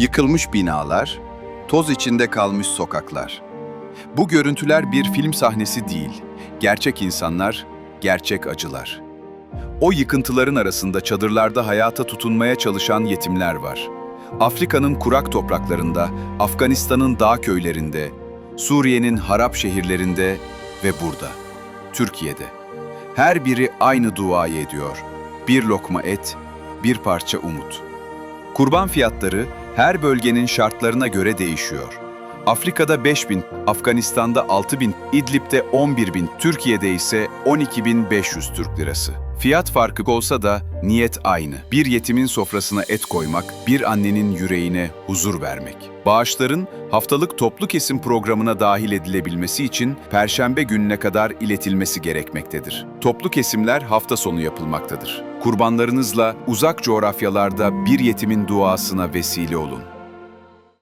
Yıkılmış binalar, toz içinde kalmış sokaklar. Bu görüntüler bir film sahnesi değil, gerçek insanlar, gerçek acılar. O yıkıntıların arasında çadırlarda hayata tutunmaya çalışan yetimler var. Afrika'nın kurak topraklarında, Afganistan'ın dağ köylerinde, Suriye'nin harap şehirlerinde ve burada, Türkiye'de. Her biri aynı duayı ediyor. Bir lokma et, bir parça umut. Kurban fiyatları her bölgenin şartlarına göre değişiyor. Afrika'da 5000, Afganistan'da 6000, İdlib'de 11000, Türkiye'de ise 12500 Türk lirası. Fiyat farkı olsa da niyet aynı. Bir yetimin sofrasına et koymak, bir annenin yüreğine huzur vermek. Bağışların haftalık toplu kesim programına dahil edilebilmesi için perşembe gününe kadar iletilmesi gerekmektedir. Toplu kesimler hafta sonu yapılmaktadır. Kurbanlarınızla uzak coğrafyalarda bir yetimin duasına vesile olun.